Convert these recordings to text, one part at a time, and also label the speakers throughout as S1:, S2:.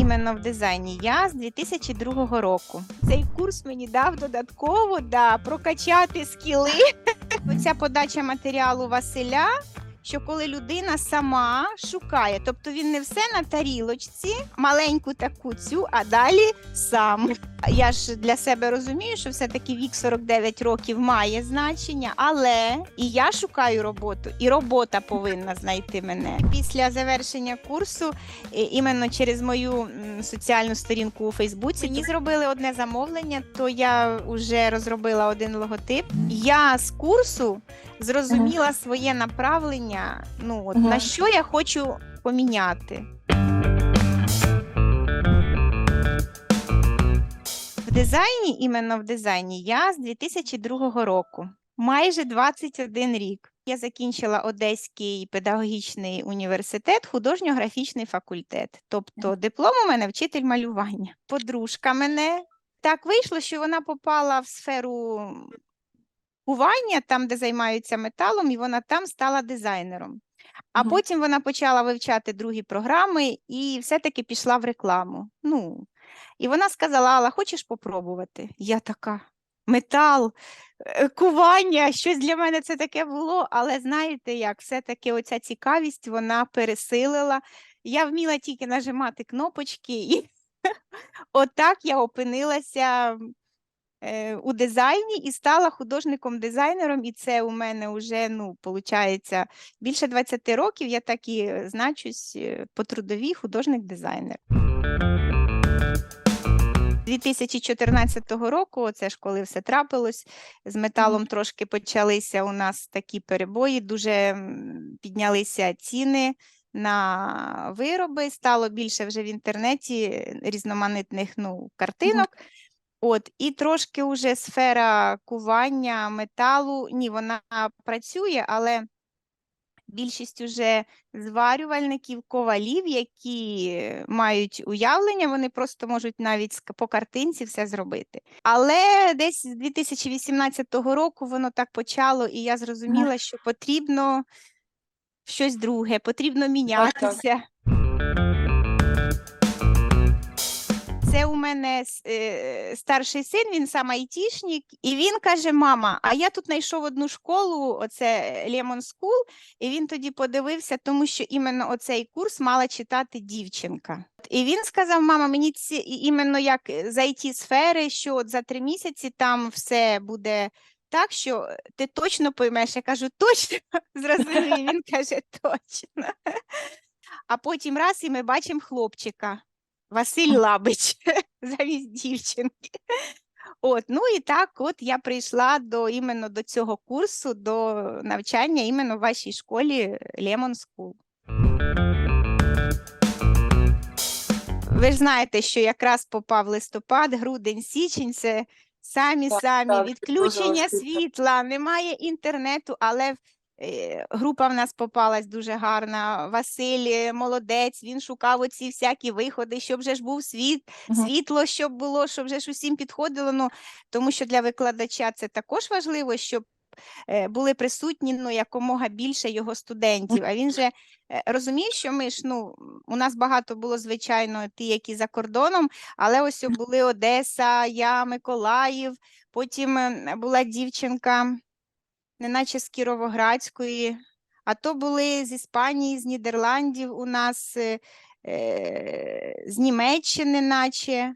S1: іменно в дизайні я з 2002 року. Цей курс мені дав додатково да, прокачати скіли. Оця подача матеріалу Василя. Що коли людина сама шукає, тобто він не все на тарілочці, маленьку таку цю, а далі сам. Я ж для себе розумію, що все-таки вік 49 років має значення, але і я шукаю роботу, і робота повинна знайти мене. Після завершення курсу, іменно через мою соціальну сторінку у Фейсбуці, мені зробили одне замовлення, то я вже розробила один логотип. Я з курсу зрозуміла своє направлення, ну от на що я хочу поміняти. В дизайні, іменно в дизайні, я з 2002 року, майже 21 рік. Я закінчила Одеський педагогічний університет, художньо-графічний факультет. Тобто диплом у мене вчитель малювання. Подружка мене так вийшло, що вона попала в сферу кування, там, де займаються металом, і вона там стала дизайнером. А
S2: Мгм.
S1: потім вона почала вивчати другі програми і все-таки пішла в рекламу. Ну, і вона сказала: Алла, хочеш попробувати? Я така. Метал, е, кування, щось для мене це таке було, але знаєте як, все-таки оця цікавість вона пересилила. Я вміла тільки нажимати кнопочки, і отак я опинилася у дизайні і стала художником-дизайнером, і це у мене вже, ну, виходить, більше 20 років. Я так і е, значусь е, по трудовій художник-дизайнер. 2014 року, оце ж коли все трапилось, з металом трошки почалися у нас такі перебої, дуже піднялися ціни на вироби, стало більше вже в інтернеті різноманітних ну, картинок. От, і трошки вже сфера кування металу, ні, вона працює, але більшість уже зварювальників, ковалів, які мають уявлення, вони просто можуть навіть по картинці все зробити. Але десь з 2018 року воно так почало, і я зрозуміла, що потрібно щось друге, потрібно мінятися. Це у мене е, старший син, він сам айтішник, і він каже: Мама, а я тут знайшов одну школу, оце Lemon School, і він тоді подивився, тому що іменно оцей курс мала читати дівчинка. І він сказав: Мама, мені ці іменно як з it сфери, що от за три місяці там все буде. Так, що ти точно поймеш, я кажу, точно зрозумів. Він каже, точно. А потім раз, і ми бачимо хлопчика. Василь Лабич замість дівчинки. От, ну і так, от я прийшла до іменно до цього курсу, до навчання іменно в вашій школі Lemon School. Ви ж знаєте, що якраз попав листопад, грудень, січень це самі самі відключення світла, немає інтернету, але група в нас попалась дуже гарна. Василь е, молодець, він шукав оці всякі виходи, щоб вже ж був світ,
S2: Мгм.
S1: світло, щоб було, щоб вже ж усім підходило. Ну, тому що для викладача це також важливо, щоб е, були присутні ну, якомога більше його студентів. А він же е, розумів, що ми ж, ну, у нас багато було, звичайно, ті, які за кордоном, але ось були Одеса, я, Миколаїв, потім е, була дівчинка, неначе з Кіровоградської, а то були з Іспанії, з Нідерландів у нас, е, е, з Німеччини, наче.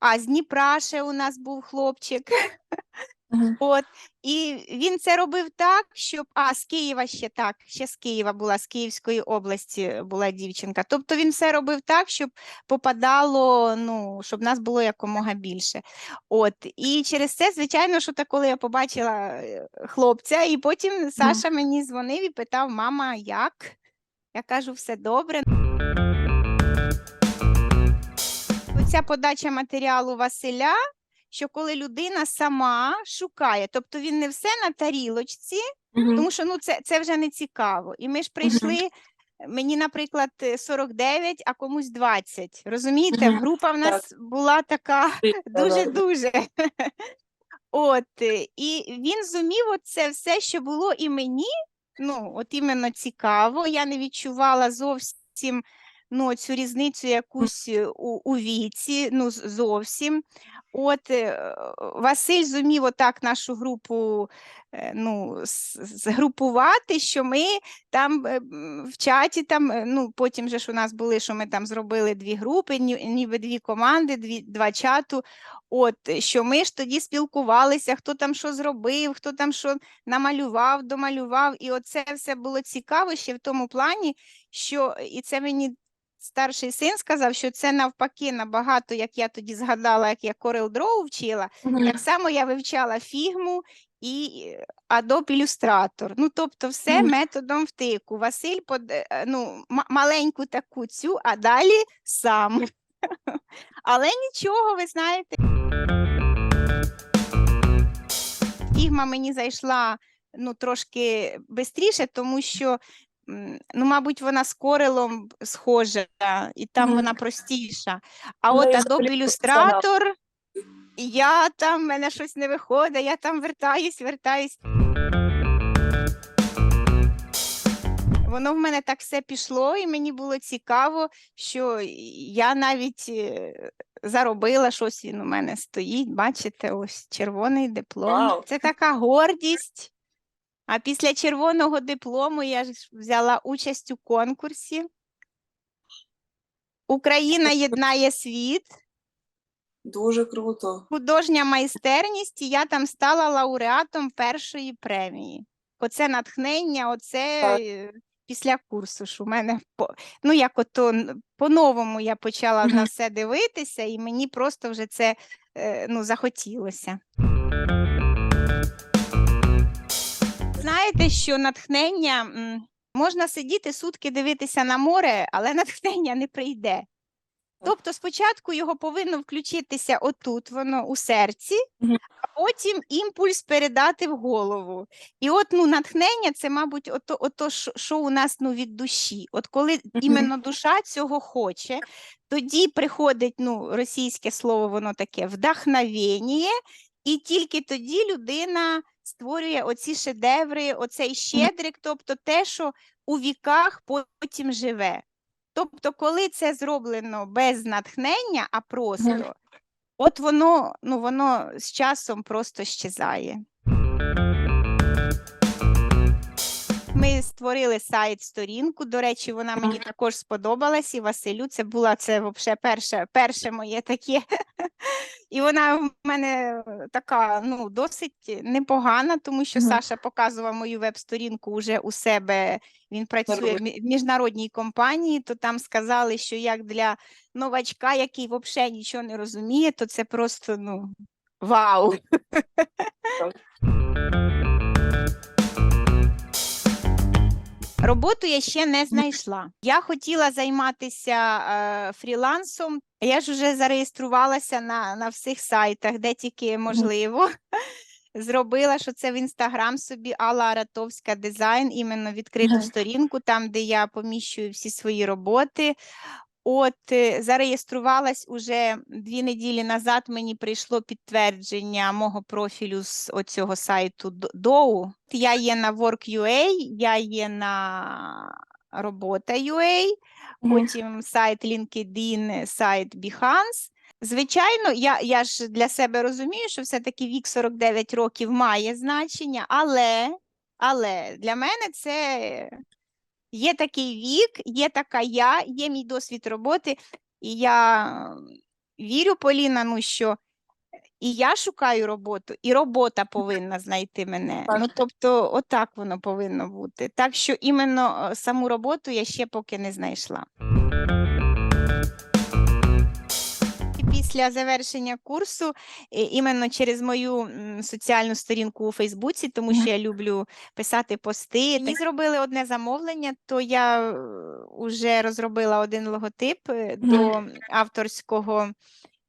S1: А з Дніпра ще у нас був хлопчик.
S2: Мгм.
S1: От, і він це робив так, щоб. А, з Києва ще так, ще з Києва була, з Київської області була дівчинка. Тобто він все робив так, щоб попадало, ну, щоб нас було якомога більше. От, і через це, звичайно, що так, коли я побачила е, хлопця, і потім Саша мені дзвонив і питав: мама, як? Я кажу, все добре. Оця подача матеріалу Василя, що коли людина сама шукає, тобто він не все на тарілочці,
S2: Мгм.
S1: тому що ну, це, це вже не цікаво. І ми ж прийшли, мені, наприклад, е, 49, а комусь 20. Розумієте, група в нас була така дуже-дуже. От, е, і він зумів це все, що було і мені, ну, от іменно цікаво. Я не відчувала зовсім ну, цю різницю якусь е, у, у віці, ну, зовсім. От е, Василь зумів отак нашу групу е, ну, згрупувати, що ми там в чаті, там, ну, потім же ж у нас були, що ми там зробили дві групи, ніби дві команди, дві, два чату. От, що ми ж тоді спілкувалися, хто там що зробив, хто там що намалював, домалював. І оце все було цікаво ще в тому плані, що і це мені старший син сказав, що це навпаки набагато, як я тоді згадала, як я Corel Draw вчила, так само я вивчала фігму і е, Adobe Illustrator. Ну, тобто, все методом втику. Василь под, е, ну, маленьку таку цю, а далі сам. Але нічого, ви знаєте. Фігма мені зайшла ну, трошки швидше, тому що, ну, мабуть, вона з корелом схожа, і там вона простіша. А
S2: Ну,
S1: от Adobe. Illustrator, я там, в мене щось не виходить, я там вертаюсь, вертаюсь. Воно в мене так все пішло, і мені було цікаво, що я навіть е, заробила щось. Він у мене стоїть. Бачите, ось червоний диплом.
S2: Вау.
S1: Це така гордість. А після червоного диплому я ж взяла участь у конкурсі. Україна єднає світ,
S2: Дуже круто.
S1: художня майстерність, і я там стала лауреатом першої премії. Оце натхнення, оце
S2: Так.
S1: е, після курсу, що в мене по, ну як ото по-новому я почала на все дивитися, і мені просто вже це е, ну, захотілося. Знаєте, що натхнення можна сидіти сутки дивитися на море, але натхнення не прийде. Тобто спочатку його повинно включитися отут, воно у серці, а потім імпульс передати в голову. І от ну, натхнення це, мабуть, ото, ото що, у нас ну, від душі. От коли іменно душа цього хоче, тоді приходить ну, російське слово, воно таке вдохновення, і тільки тоді людина створює оці шедеври, оцей щедрик, тобто те, що у віках потім живе. Тобто, коли це зроблено без натхнення, а просто, от воно, ну, воно з часом просто щезає. Ми створили сайт сторінку. До речі, вона мені також сподобалась, і Василю це була це вообще перше, перше моє таке. І вона в мене така ну, досить непогана, тому що. Саша показував мою веб-сторінку вже у себе. Він працює в міжнародній компанії, то там сказали, що як для новачка, який взагалі нічого не розуміє, то це просто ну, вау. Роботу я ще не знайшла. Я хотіла займатися е, фрілансом. Я ж вже зареєструвалася на, на всіх сайтах, де тільки можливо. Зробила, що це в інстаграм собі Алла Аратовська дизайн, іменно відкриту сторінку, там, де я поміщую всі свої роботи. От е, зареєструвалась уже дві неділі назад. Мені прийшло підтвердження мого профілю з оцього сайту Доу. Я є на Work.ua, я є на Робота.ua, потім сайт LinkedIn, сайт Behance. Звичайно, я, я ж для себе розумію, що все-таки вік 49 років має значення, але, але для мене це є такий вік, є така я, є мій досвід роботи, і я вірю, Поліна, ну що і я шукаю роботу, і робота повинна знайти мене.
S2: Так.
S1: Ну, тобто, отак воно повинно бути. Так що іменно е, саму роботу я ще поки не знайшла. Після завершення курсу, е, іменно через мою соціальну сторінку у Фейсбуці, тому що я люблю писати пости. Мені зробили одне замовлення, то я вже розробила один логотип е, до авторського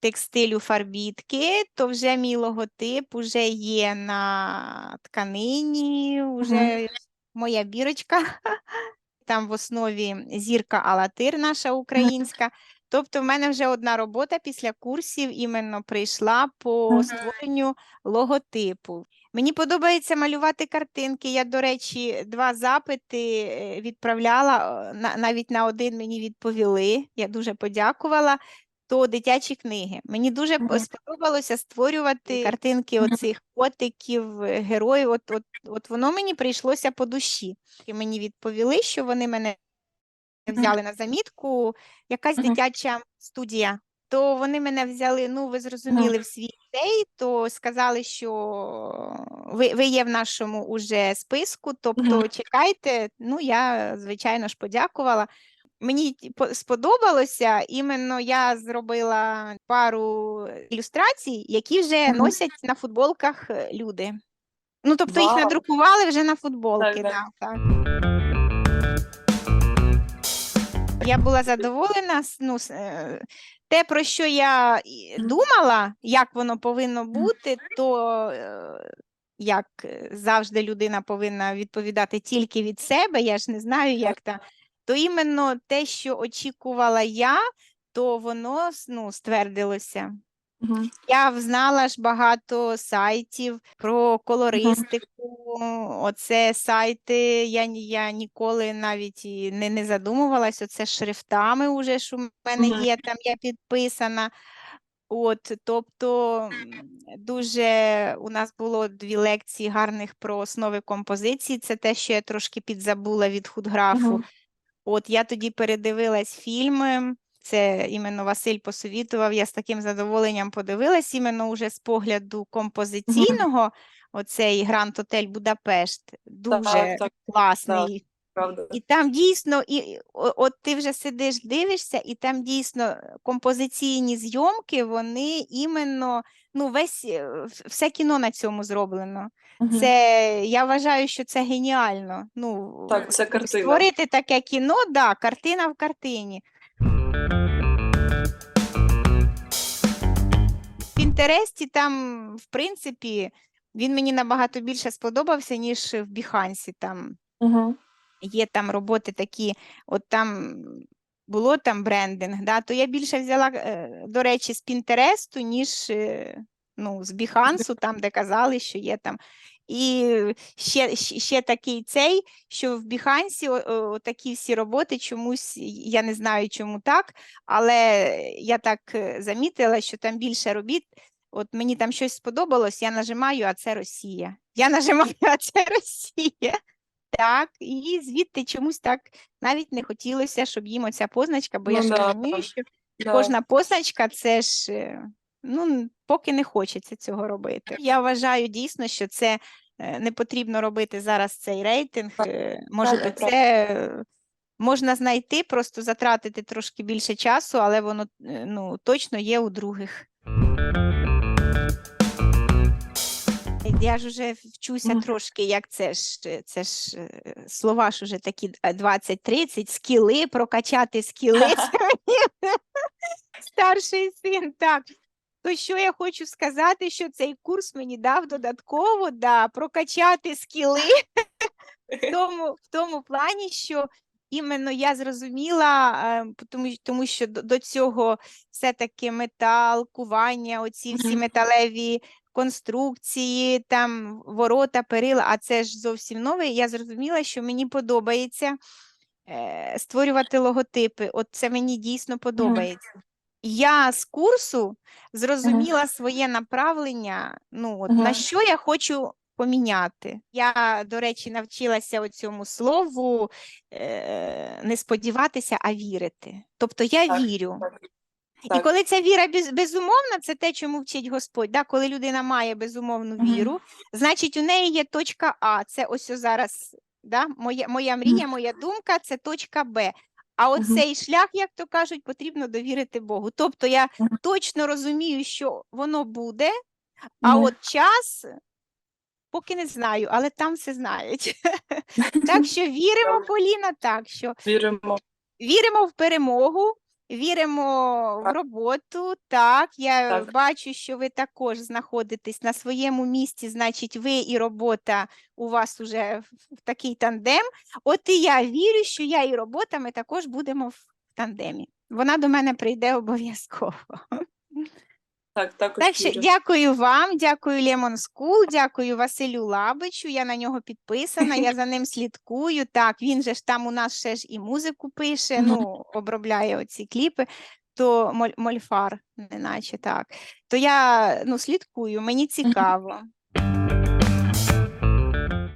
S1: текстилю фарбітки, то вже мій логотип вже є на тканині, вже моя бірочка. Там в основі зірка Алатир, наша українська. Тобто, в мене вже одна робота після курсів іменно прийшла по створенню логотипу. Мені подобається малювати картинки. Я, до речі, два запити е, відправляла, е, навіть на один мені відповіли. Я дуже подякувала. То дитячі книги. Мені дуже сподобалося створювати картинки оцих котиків, е, героїв. От, от, от воно мені прийшлося по душі. І мені відповіли, що вони мене. Взяли на замітку, якась дитяча студія. То вони мене взяли, ну ви зрозуміли, в свій цей, то сказали, що ви, ви є в нашому уже списку, тобто чекайте. Ну, я, звичайно ж, подякувала. Мені сподобалося, іменно я зробила пару ілюстрацій, які вже носять на футболках е, люди. Ну, тобто їх надрукували вже на футболки.
S2: Так,
S1: да, так. Я була задоволена. Ну, е, те, про що я думала, як воно повинно бути, то е, як е, завжди людина повинна відповідати тільки від себе, я ж не знаю, як та. То іменно те, що очікувала я, то воно ну, ствердилося.
S2: Мгм.
S1: Я взнала ж багато сайтів про колористику. Оце сайти. Я, я ніколи навіть і не, не задумувалась. Оце шрифтами уже ж у мене
S2: Мгм.
S1: є, там я підписана. От, тобто дуже у нас було дві лекції гарних про основи композиції. Це те, що я трошки підзабула від худграфу.
S2: Мгм.
S1: От я тоді передивилась фільми. Це іменно Василь посовітував. Я з таким задоволенням подивилась іменно уже з погляду композиційного. Оцей Гранд Отель Будапешт дуже
S2: Так, так,
S1: класний.
S2: правда.
S1: І там дійсно, і, от ти вже сидиш, дивишся, і там дійсно композиційні зйомки, вони іменно, ну, весь е, все кіно на цьому зроблено.
S2: Мгм.
S1: Це я вважаю, що це геніально. Ну,
S2: Так, це картина.
S1: створити таке кіно, да, картина в картині. В Пінтересті там, в принципі, він мені набагато більше сподобався, ніж в Біхансі. Там
S2: Мгм.
S1: є там роботи такі, от там було там брендинг, да, то я більше взяла, е, до речі, з Пінтересту, ніж е, ну, з Біхансу, там, де казали, що є там. І ще, ще, такий цей, що в Біхансі такі всі роботи чомусь, я не знаю, чому так, але я так е, замітила, що там більше робіт. От мені там щось сподобалось, я нажимаю, а це Росія. Я нажимаю, а це Росія. Так, і звідти чомусь так навіть не хотілося, щоб їм оця позначка, бо я
S2: Ну
S1: ж
S2: да,
S1: розумію, що
S2: Да.
S1: кожна позначка це ж е, ну, поки не хочеться цього робити. Я вважаю дійсно, що це не потрібно робити зараз цей рейтинг. Е, Може це е, можна знайти, просто затратити трошки більше часу, але воно е, ну, точно є у других. Я ж уже вчуся трошки, як це ж, е, це ж е, слова ж уже такі е, 20-30, скіли, прокачати скіли. Старший син, так. То що я хочу сказати, що цей курс мені дав додатково да, прокачати скіли в тому, в тому плані, що іменно я зрозуміла, е, тому, тому що до, до цього все-таки метал, кування, оці всі металеві конструкції, там ворота, перила, а це ж зовсім нове. Я зрозуміла, що мені подобається е, створювати логотипи. От це мені дійсно подобається. Я з курсу зрозуміла своє направлення, ну, от, на що я хочу поміняти. Я, до речі, навчилася цьому слову е, не сподіватися, а вірити. Тобто я
S2: Так,
S1: вірю.
S2: так.
S1: І
S2: Так.
S1: коли ця віра без, безумовна, це те, чому вчить Господь. Да? Коли людина має безумовну віру, значить у неї є точка А. Це ось зараз. Да? Моя, моя мрія, моя думка це точка Б. А оцей uh-huh. шлях, як то кажуть, потрібно довірити Богу. Тобто я
S2: Мгм.
S1: точно розумію, що воно буде, а
S2: Мгм.
S1: от час поки не знаю, але там все знають. Так що віримо. Поліна, так що
S2: Віримо.
S1: віримо в перемогу, віримо в роботу. Так, я
S2: Так.
S1: бачу, що ви також знаходитесь на своєму місці, значить, ви і робота у вас уже в- в такий тандем. От і я вірю, що я і робота, ми також будемо в тандемі. Вона до мене прийде обов'язково.
S2: Так, також
S1: Так що
S2: вірю.
S1: дякую вам, дякую Lemon School, дякую Василю Лабичу. Я на нього підписана, я за ним слідкую. Так, він же ж там у нас ще ж і музику пише, ну, обробляє оці кліпи. То моль- мольфар, неначе так. То я ну, слідкую, мені цікаво.